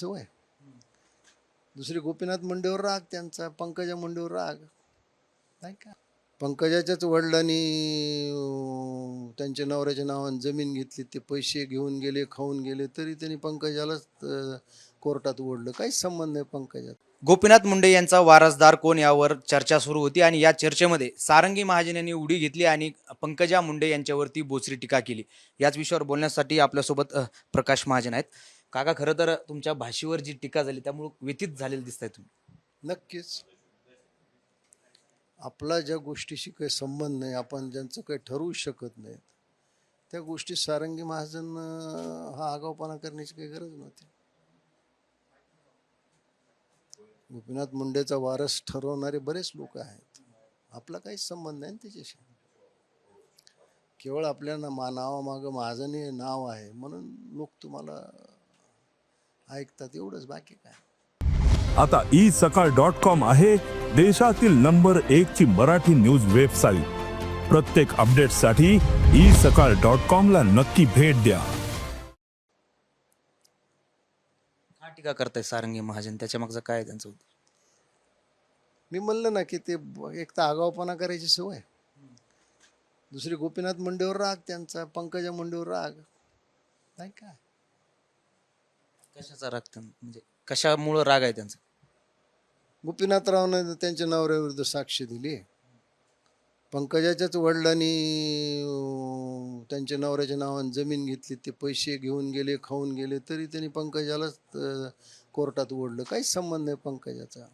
सवय. दुसरी गोपीनाथ मुंडेवर राग त्यांचा पंकजा मुंडेवर राग. नाही का? पंकजाच्याच वडिलांनी त्यांच्या नवऱ्याच्या नावाने जमीन घेतली ते पैसे घेऊन गेले खाऊन गेले तरी त्यांनी पंकजालाच कोर्टात ओढलं. काही संबंध नाही पंकजात. गोपीनाथ मुंडे यांचा वारसदार कोण यावर चर्चा सुरू होती आणि या चर्चेमध्ये सारंगी महाजन यांनी उडी घेतली आणि पंकजा मुंडे यांच्यावरती बोचरी टीका केली. याच विषयावर बोलण्यासाठी आपल्यासोबत प्रकाश महाजन आहेत. काका खरं तर तुमच्या भाषेवर जी टीका झाली त्यामुळं व्यतीत झालेले दिसताय तुम्ही. नक्कीच. आपला ज्या गोष्टीशी काही संबंध नाही आपण ज्यांचं काही ठरवू शकत नाही त्या गोष्टी सारंगी महाजन अं, हा आगाऊपणा करण्याची काही गरज नव्हती. गोपीनाथ मुंडेचा वारस ठरवणारे बरेच लोक आहेत. आपला काहीच संबंध नाही ना त्याच्याशी. केवळ आपल्या ना मा नावामागं महाजन हे नाव आहे म्हणून लोक तुम्हाला ऐकतात एवढंच बाकी काय. आता ई सकाळ डॉट कॉम आहे देशातील नंबर एक ची मराठी न्यूज वेबसाईट. प्रत्येक अपडेटसाठी ई सकाळ डॉट कॉम ला नक्की भेट द्या. का टीका करताय सारंगी महाजन? त्याच्या मागचं काय आहे त्यांचं उद्देश? मी म्हणलं ना की ते ब- एक तर आगाऊपणा करायची सवय. दुसरी गोपीनाथ मुंडेवर राग त्यांचा पंकजा मुंडेवर राग. नाही काय कशाचा राग त्यांना म्हणजे कशामुळं राग आहे त्यांचा? गोपीनाथरावनं त्यांच्या नवऱ्याविरुद्ध साक्ष दिली. पंकजाच्याच वडिलांनी अं, त्यांच्या नवऱ्याच्या नावाने जमीन घेतली ते पैसे घेऊन गेले खाऊन गेले तरी त्यांनी पंकजालाच अं, कोर्टात ओढलं. काहीच संबंध नाही पंकजाचा.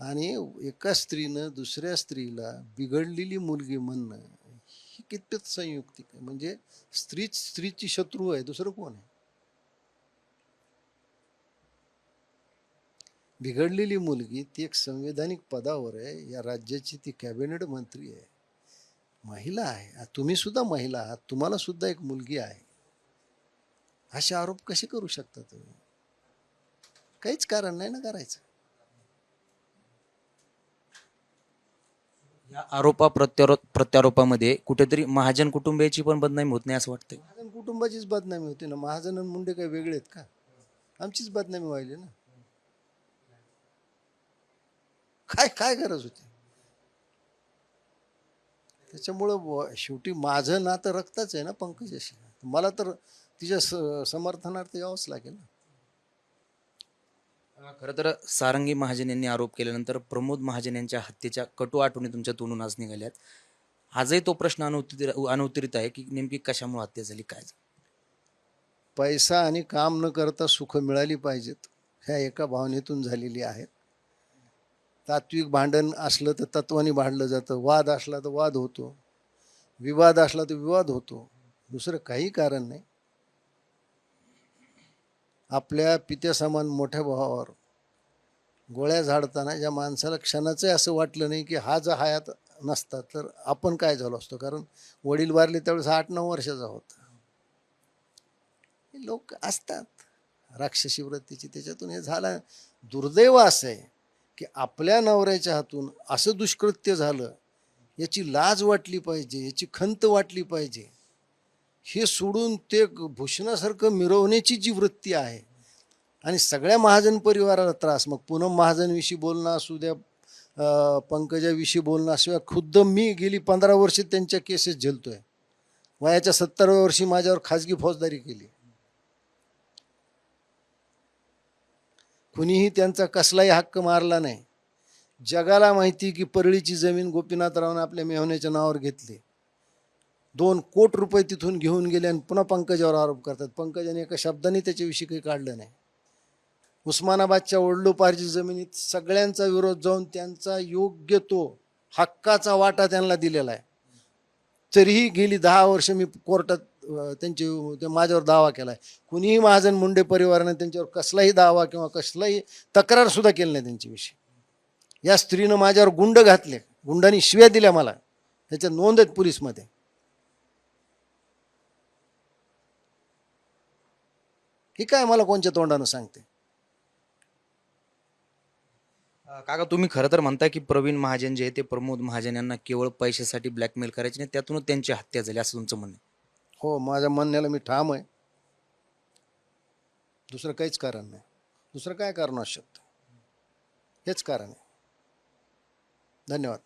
आणि एका स्त्रीनं दुसऱ्या स्त्रीला बिघडलेली मुलगी म्हणणं कितपत संयुक्तिक आहे? म्हणजे स्त्रीच स्त्रीची शत्रू आहे दुसरं कोण आहे? बिघडलेली मुलगी ती एक संवैधानिक पदावर आहे या राज्याची ती कॅबिनेट मंत्री आहे. महिला आहे. तुम्ही सुद्धा महिला आहात. तुम्हाला सुद्धा एक मुलगी आहे. असे आरोप कसे करू शकता तुम्ही? काहीच कारण नाही ना करायचं. या आरोपा प्रत्यारोप प्रत्यारोपामध्ये कुठेतरी महाजन कुटुंबियाची पण बदनामी होत नाही असं वाटतंय. महाजन कुटुंबाचीच बदनामी होती ना. महाजन आणि मुंडे काही वेगळे आहेत का? आमचीच बदनामी व्हायली ना. काय काय गरज होती? त्याच्यामुळं शेवटी माझं नातं रक्ताच आहे ना पंकजाशी. मला तर तिच्या स- समर्थनार्थ यावंच लागेल ना. खरं तर सारंगी महाजन यांनी आरोप केल्यानंतर प्रमोद महाजन यांच्या हत्येच्या कटू आठवणी तुमच्या तोंडून आज निघाल्यात. आजही तो प्रश्न अनुत्तर अनुत्तरित आहे की नेमकी कशामुळे हत्या झाली काय पैसा आणि काम न करता सुख मिळाली पाहिजेत ह्या एका भावनेतून झालेली आहेत तात्विक भांडण असलं तर तत्वानी भांडलं जातं वाद असला तर वाद होतो विवाद असला तर विवाद होतो. दुसरं काही कारण नाही. आपल्या पित्यासमान मोठ्या भावावर गोळ्या झाडताना ज्या माणसाला क्षणाचंही असं वाटलं नाही की हा जर हयात नसता तर आपण काय झालो असतो? कारण वडील वारले त्यावेळेस आठ नऊ वर्षाचा होता. हे लोक असतात. राक्षसी वृत्तीची त्याच्यातून हे झालं. दुर्दैव असं आहे की आपल्या नवऱ्याच्या हातून असं दुष्कृत्य झालं याची लाज वाटली पाहिजे याची खंत वाटली पाहिजे. हे सोडून ते भूषणासारखं मिरवण्याची जी वृत्ती आहे आणि सगळ्या महाजन परिवाराला त्रास मग पूनम महाजनविषयी बोलणं असू द्या पंकजाविषयी बोलणं असू खुद्द मी गेली पंधरा वर्ष त्यांच्या केसेस झेलतोय. वयाच्या सत्तराव्या वर्षी माझ्यावर खाजगी फौजदारी केली. कुणीही त्यांचा कसलाही हक्क मारला नाही. जगाला माहिती की परळीची जमीन गोपीनाथरावने आपल्या मेहण्याच्या नावावर घेतली. दोन कोट रुपये तिथून घेऊन गेले आणि पुन्हा पंकजावर आरोप करतात. पंकजाने एका शब्दाने त्याच्याविषयी काही काढलं नाही. उस्मानाबादच्या ओढलोपारची जमिनीत सगळ्यांचा विरोध जाऊन त्यांचा योग्य तो हक्काचा वाटा त्यांना दिलेला आहे. तरीही गेली दहा वर्ष मी कोर्टात त्यांचे ते माझ्यावर दावा केला आहे कुणीही महाजन मुंडे परिवाराने त्यांच्यावर कसलाही दावा किंवा कसलाही तक्रारसुद्धा केली नाही त्यांच्याविषयी. या स्त्रीनं माझ्यावर गुंड घातले. गुंडांनी शिव्या दिल्या मला. त्याच्या नोंद आहेत पोलीसमध्ये. ही काय मला कोणत्या तोंडानं सांगते? काका तुम्ही खरं तर म्हणताय की प्रवीण महाजन जे आहे ते प्रमोद महाजन यांना केवळ पैशासाठी ब्लॅकमेल करायचे नाही त्यातूनच त्यांची हत्या झाली असं तुमचं म्हणणं आहे. हो माझ्या म्हणण्याला मी ठाम आहे. दुसरं काहीच कारण नाही. दुसरं काय कारण असू शकतं? हेच कारण आहे. धन्यवाद.